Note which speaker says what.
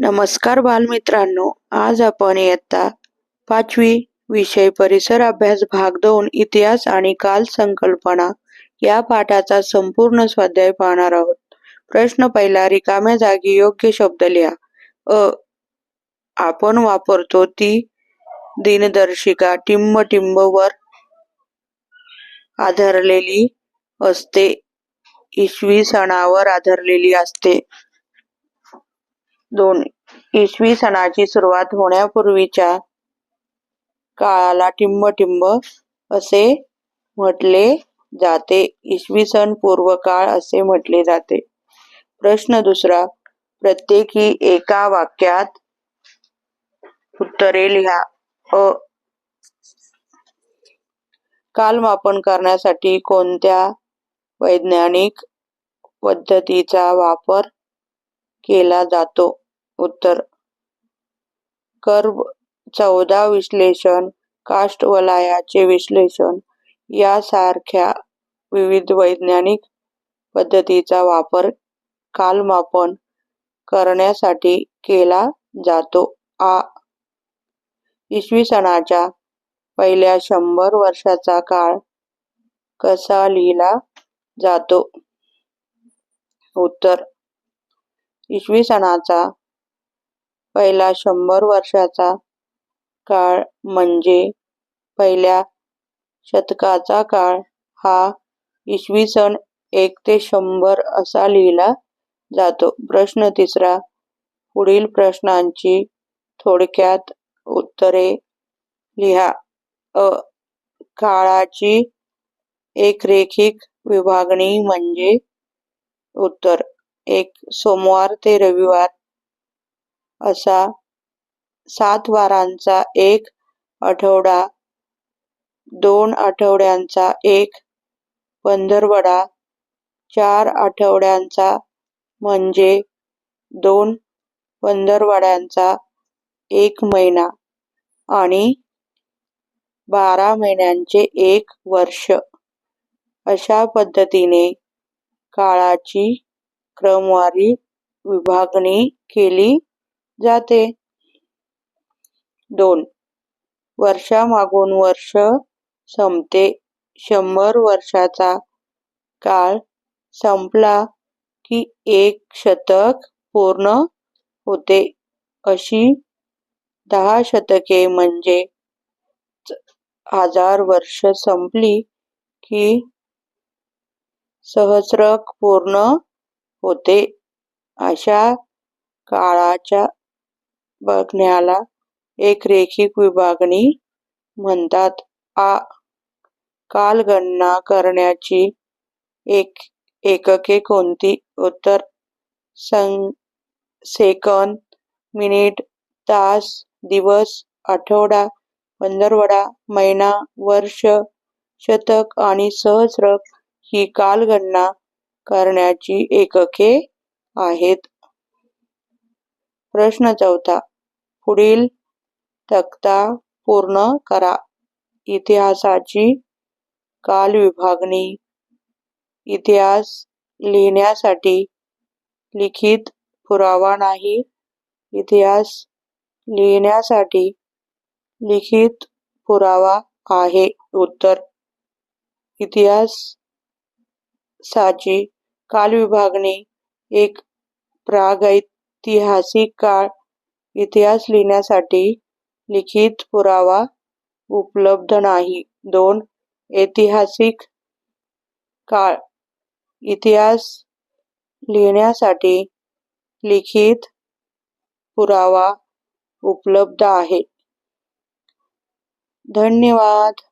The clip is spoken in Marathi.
Speaker 1: नमस्कार बालमित्रांनो आज आपण इयत्ता पाचवी विषय परिसर अभ्यास भाग दोन इतिहास आणि काल संकल्पना या पाठाचा संपूर्ण स्वाध्याय पाहणार आहोत. प्रश्न पहिला रिकाम्या जागी योग्य शब्द लिहा. अ. आपण वापरतो ती दिनदर्शिका टिंब टिंब वर आधारलेली असते. इसवी सणावर आधारलेली असते. दोन इसवी सणाची सुरुवात होण्यापूर्वीच्या काळाला टिंब टिंब असे म्हटले जाते. इसवी सन पूर्व काळ असे म्हटले जाते. प्रश्न दुसरा प्रत्येकी एका वाक्यात उत्तरे लिहा. अ. कालमापन करण्यासाठी कोणत्या वैज्ञानिक पद्धतीचा वापर केला जातो. उत्तर. कर्ब चौदा विश्लेषण काष्ट वलायाचे विश्लेषण यासारख्या विविध वैज्ञानिक पद्धतीचा वापर कालमापन करण्यासाठी केला जातो. आ. इसवी सणाच्या पहिल्या शंभर वर्षाचा काळ कसा लिहिला जातो? उत्तर. इसवी सणाचा पहिला शंभर वर्षाचा काळ म्हणजे पहिल्या शतकाचा काळ. हा इसवी सन एक ते शंभर असा लिहिला जातो. प्रश्न तिसरा पुढील प्रश्नांची थोडक्यात उत्तरे लिहा. अ काळाची एकरेखिक विभागणी म्हणजे उत्तर. एक सोमवार ते रविवार असा सात वारांचा एक आठवडा दोन आठवड्यांचा एक पंधरवडा चार आठवड्यांचा म्हणजे दोन पंधरवड्यांचा एक महिना आणि बारा महिन्यांचे एक वर्ष. अशा पद्धतीने काळाची क्रमवारी विभागणी केली जाते. दोन. वर्षामागून वर्ष संपते. शंभर वर्षाचा काळ संपला की एक शतक पूर्ण होते. अशी दहा शतके म्हणजे हजार वर्ष संपली की सहस्रक पूर्ण होते. अशा काळाच्या बघण्याला एक रेखिक विभागणी म्हणतात. आ कालगणना करण्याची एक एकके कोणती? उत्तर सं सेकंद मिनिट तास दिवस आठवडा पंधरवडा महिना वर्ष शतक आणि सहस्र ही कालगणना करण्याची एकके आहेत. प्रश्न चौथा. पुढील तक्ता पूर्ण करा. इतिहासाची काल विभागणी इतिहास लिहिण्यासाठी लिखित पुरावा नाही. इतिहास लिहिण्यासाठी लिखित पुरावा आहे. उत्तर. इतिहास साची कालविभागणी एक प्रागैतिहासिक काळ इतिहास लिहिण्यासाठी लिखित पुरावा उपलब्ध नाही. दोन ऐतिहासिक काळ इतिहास लिहिण्यासाठी लिखित पुरावा उपलब्ध आहे. धन्यवाद.